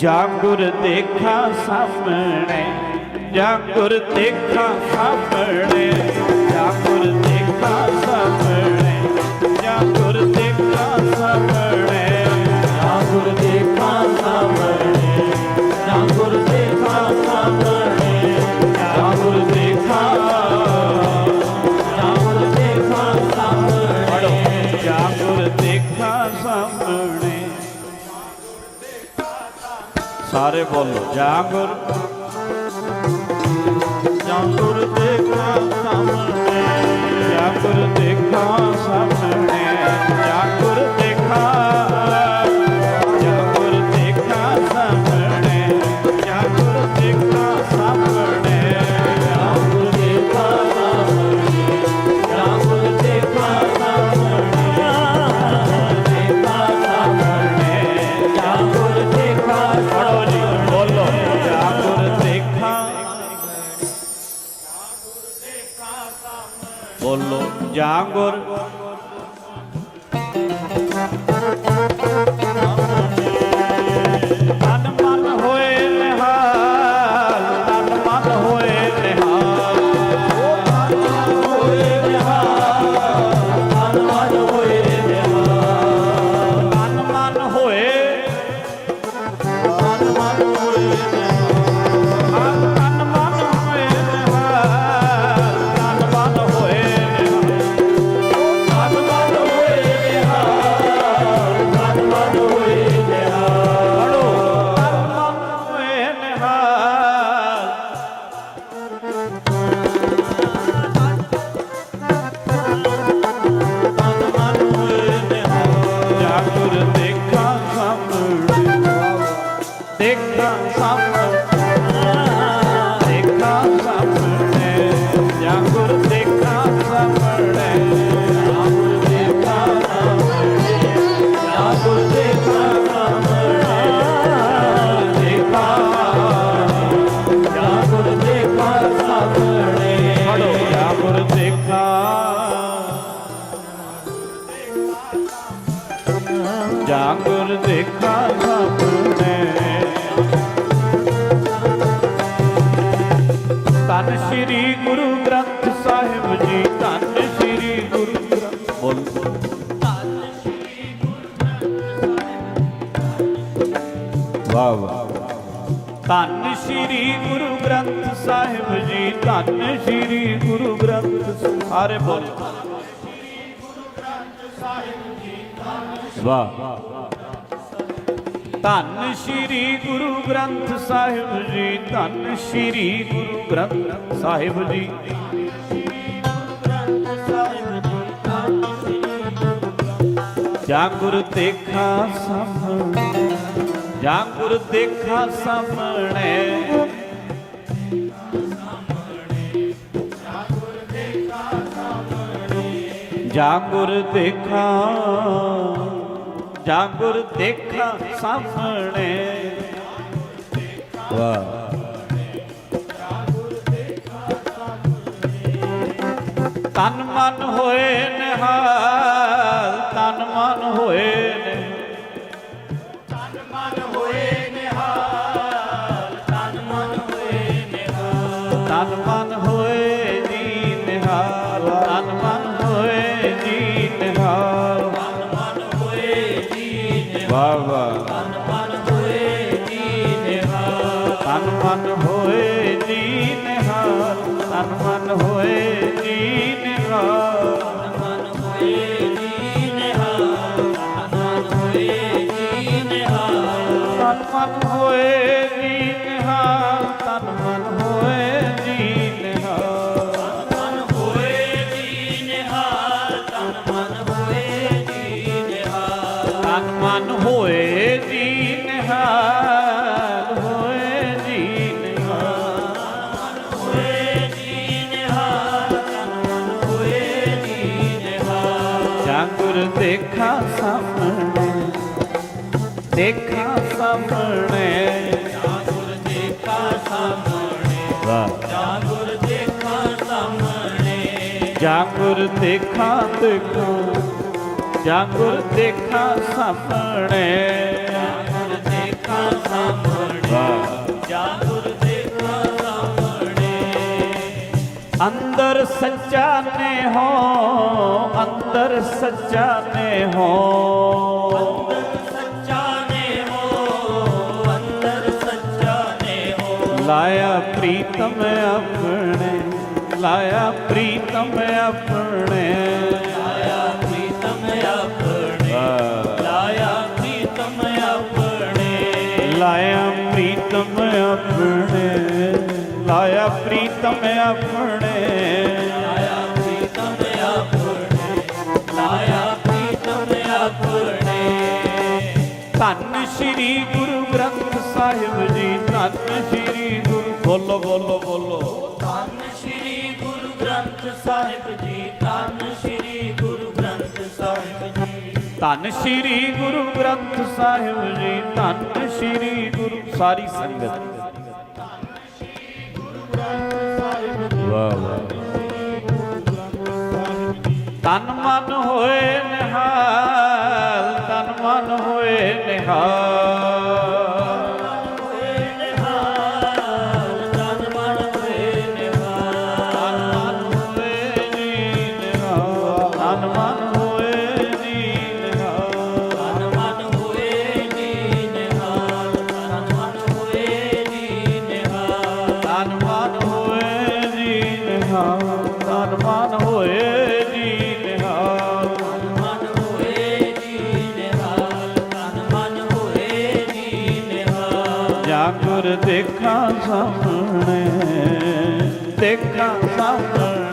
ਜਾਂ ਗੁਰ ਦੇਖਾ ਸਾਹਮਣੇ ਜਾਂ ਗੁਰ ਦੇਖਾ ਸਾਹਮਣੇ ਜਾਂ ਗੁਰ ਦੇਖਾ ਸਾਹਮਣੇ ਜਾਂ ਗੁਰ ਦੇਖਾ ਸਾਹਮਣੇ ਜਾਂ ਗੁਰ ਦੇਖਾ ਸਾਹਮਣੇ ਜਾਂ ਗੁਰ ਦੇਖਾ ਸਾਹਮਣੇ ਜਾਂ ਗੁਰ ਦੇਖਾ ਜਾਂ ਗੁਰ ਦੇਖਾ ਸਾਹਮਣੇ ਪੜੋ ਜਾਂ ਗੁਰ ਦੇਖਾ ਸਾਹਮਣੇ। ਸਾਰੇ ਬੋਲੋ ਜਾਂ ਗੁਰ ਜਾਂ ਗੁਰ ਸਾਹਮਣੇ। ਜਾਂ ਗੁਰ ਬੋਲੋ ਜਾਂ ਮਨ ਧੰਨ ਸ੍ਰੀ ਗੁਰੂ ਗ੍ਰੰਥ ਸਾਹਿਬ ਜੀ, ਧੰਨ ਸ੍ਰੀ ਗੁਰੂ ਗ੍ਰੰਥ ਸਾਰੇ ਬੋਲ। ਵਾਹ। ਧੰਨ ਸ੍ਰੀ ਗੁਰੂ ਗ੍ਰੰਥ ਸਾਹਿਬ ਜੀ, ਧੰਨ ਸ੍ਰੀ ਗੁਰੂ ਗ੍ਰੰਥ ਸਾਹਿਬ ਜੀ। ਜਾਂ ਗੁਰ ਦੇਖਾ ਸਾਹਮਣੇ ਜਾਂ ਗੁਰ ਦੇਖਾ ਸਾਹਮਣੇ। ਜਾਂ ਗੁਰ ਦੇਖਾ ਜਾਂ ਗੁਰ ਦੇਖਾ ਸਾਹਮਣੇ। ਵਾਹ। ਤਨ ਮਨ ਹੋਏ ਨਿਹਾਲ। ਵਾਹ ਵਾਹ ਮਨ ਮਨ ਹੋਏ ਜੀ ਤਨ ਮਨ ਹੋਏ ਜੀ ਤਨ ਮਨ ਹੋਏ ਜੀ ਨਿਹਾਲ ਮਨ ਹੋਏ ਜੀ ਨਿਹਾਲ ਮਨ ਹੋਏ ਜੀ ਨਿਹਾਲ ਤਨ ਮਨ ਹੋਏ ਜੀ ਨਿਹਾਲ, ਤਨ ਮਨ ਹੋਏ ਜੀ ਨਿਹਾਲ। ਮਨ ਹੋਏ ਜੀ ਤਨ ਮਨ ਹੋਏ ਜੀ ਨਿਹਾਲ, ਹੋਏ ਜੀ ਨਿਹਾਲ, ਹੋਏ ਜੀ ਨਿਹਾਲ ਤਨ ਹੋਏ ਜੀ ਨਿਹਾਲ। ਜਾਂ ਗੁਰ ਦੇਖਾ ਸਾਹਮਣੇ ਦੇਖਾ ਸਾਹਮਣੇ। ਜਾਂ ਦੇਖਾ ਸਾਹਮਣੇ ਵਾਹ ਜਾਂ ਗੁਰ ਦੇਖਾ ਸਾਹਮਣੇ। ਜਾਂ ਗੁਰ ਜਾਗੁਰ ਦੇਖਾ ਸਾਹਮਣੇ। ਜਾਗੁਰ ਦੇਖਾ ਸਾਹਮਣੇ। ਜਾਗੁਰ ਦੇਖਾ ਅੰਦਰ ਸੱਚਾ ਨੇ ਹੋ ਅੰਦਰ ਸੱਚਾ ਨੇ ਹੋ। ਅੰਦਰ ਸੱਚਾ ਨੇ ਹੋ ਅੰਦਰ ਸੱਚਾ ਨੇ ਹੋ। ਲਾਇਆ ਪ੍ਰੀਤਮ ਆਪਣੇ ਲਾਇਆ ਪ੍ਰੀਤਮ ਆਪਣੇ। ਆਪਣੇ ਲਾਇਆ ਪ੍ਰੀਤਮ ਆਪਣੇ। ਲਾਇਆ ਪ੍ਰੀਤਮ ਆਪਣੇ ਲਾਇਆ ਪ੍ਰੀਤਮ ਆਪਣੇ। ਧੰਨ ਸ਼੍ਰੀ ਗੁਰੂ ਗ੍ਰੰਥ ਸਾਹਿਬ ਜੀ ਧੰਨ ਸ਼੍ਰੀ ਗੁਰੂ ਬੋਲੋ ਬੋਲੋ ਬੋਲੋ। ਧੰਨ ਸ਼੍ਰੀ ਗੁਰੂ ਗ੍ਰੰਥ ਸਾਹਿਬ ਜੀ ਧੰਨ ਸ਼੍ਰੀ ਗੁਰੂ ਗ੍ਰੰਥ ਸਾਹਿਬ ਜੀ। ਧੰਨ ਸ਼੍ਰੀ ਗੁਰੂ ਗ੍ਰੰਥ ਸਾਹਿਬ ਜੀ ਧੰਨ ਸ਼੍ਰੀ ਗੁਰੂ ਸਾਰੀ ਸੰਗਤ। ਵਾਹ ਵਾਹ। ਤਨ ਮਨ ਹੋਏ ਨਿਹਾਲ ਤਨ ਮਨ ਹੋਏ ਨਿਹਾਲ। ਨਿਹਾਲ ਜਾਂ ਗੁਰ ਦੇਖਾਂ ਸਾਹਮਣੇ ਦੇਖਾਂ ਸਾਹਮਣੇ।